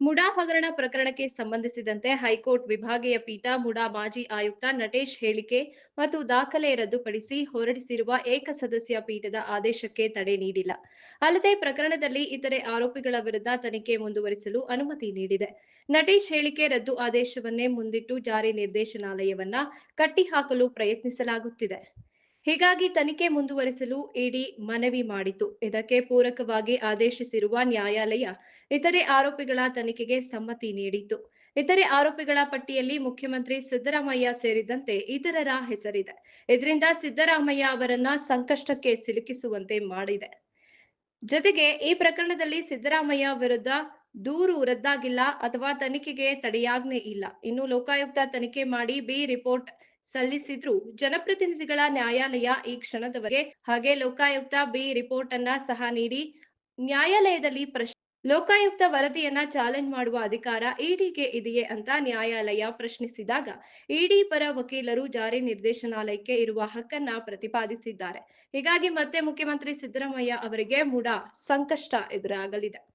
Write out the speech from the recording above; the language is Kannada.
ಮುಡಾ ಹಗರಣ ಪ್ರಕರಣಕ್ಕೆ ಸಂಬಂಧಿಸಿದಂತೆ ಹೈಕೋರ್ಟ್ ವಿಭಾಗೀಯ ಪೀಠ ಮುಡಾ ಮಾಜಿ ಆಯುಕ್ತ ನಟೇಶ್ ಹೇಳಿಕೆ ಮತ್ತು ದಾಖಲೆ ರದ್ದುಪಡಿಸಿ ಹೊರಡಿಸಿರುವ ಏಕಸದಸ್ಯ ಪೀಠದ ಆದೇಶಕ್ಕೆ ತಡೆ ನೀಡಿಲ್ಲ. ಅಲ್ಲದೆ ಪ್ರಕರಣದಲ್ಲಿ ಇತರೆ ಆರೋಪಿಗಳ ವಿರುದ್ಧ ತನಿಖೆ ಮುಂದುವರಿಸಲು ಅನುಮತಿ ನೀಡಿದೆ. ನಟೇಶ್ ಹೇಳಿಕೆ ರದ್ದು ಆದೇಶವನ್ನೇ ಮುಂದಿಟ್ಟು ಜಾರಿ ನಿರ್ದೇಶನಾಲಯವನ್ನ ಕಟ್ಟಿಹಾಕಲು ಪ್ರಯತ್ನಿಸಲಾಗುತ್ತಿದೆ. ಹೀಗಾಗಿ ತನಿಖೆ ಮುಂದುವರಿಸಲು ಇಡಿ ಮನವಿ ಮಾಡಿತು. ಇದಕ್ಕೆ ಪೂರಕವಾಗಿ ಆದೇಶಿಸಿರುವ ನ್ಯಾಯಾಲಯ ಇತರೆ ಆರೋಪಿಗಳ ತನಿಖೆಗೆ ಸಮ್ಮತಿ ನೀಡಿತು. ಇತರೆ ಆರೋಪಿಗಳ ಪಟ್ಟಿಯಲ್ಲಿ ಮುಖ್ಯಮಂತ್ರಿ ಸಿದ್ದರಾಮಯ್ಯ ಸೇರಿದಂತೆ ಇತರರ ಹೆಸರಿದೆ. ಇದರಿಂದ ಸಿದ್ದರಾಮಯ್ಯ ಅವರನ್ನ ಸಂಕಷ್ಟಕ್ಕೆ ಸಿಲುಕಿಸುವಂತೆ ಮಾಡಿದೆ. ಜೊತೆಗೆ ಈ ಪ್ರಕರಣದಲ್ಲಿ ಸಿದ್ದರಾಮಯ್ಯ ವಿರುದ್ಧ ದೂರು ರದ್ದಾಗಿಲ್ಲ ಅಥವಾ ತನಿಖೆಗೆ ತಡೆಯಾಜ್ಞೆ ಇಲ್ಲ. ಇನ್ನು ಲೋಕಾಯುಕ್ತ ತನಿಖೆ ಮಾಡಿ ಬಿ ರಿಪೋರ್ಟ್ ಸಲ್ಲಿಸಿದ್ರು. ಜನಪ್ರತಿನಿಧಿಗಳ ನ್ಯಾಯಾಲಯ ಈ ಕ್ಷಣದವರೆಗೆ ಹಾಗೆ ಲೋಕಾಯುಕ್ತ ಬಿ ರಿಪೋರ್ಟ್ ಅನ್ನ ಸಹ ನೀಡಿ, ನ್ಯಾಯಾಲಯದಲ್ಲಿ ಪ್ರಶ್ನೆ ಲೋಕಾಯುಕ್ತ ವರದಿಯನ್ನ ಚಾಲೆಂಜ್ ಮಾಡುವ ಅಧಿಕಾರ ಇಡಿಗೆ ಇದೆಯೇ ಅಂತ ನ್ಯಾಯಾಲಯ ಪ್ರಶ್ನಿಸಿದಾಗ, ಇಡಿ ಪರ ವಕೀಲರು ಜಾರಿ ನಿರ್ದೇಶನಾಲಯಕ್ಕೆ ಇರುವ ಹಕ್ಕನ್ನ ಪ್ರತಿಪಾದಿಸಿದ್ದಾರೆ. ಹೀಗಾಗಿ ಮತ್ತೆ ಮುಖ್ಯಮಂತ್ರಿ ಸಿದ್ದರಾಮಯ್ಯ ಅವರಿಗೆ ಮೂಡ ಸಂಕಷ್ಟ ಎದುರಾಗಲಿದೆ.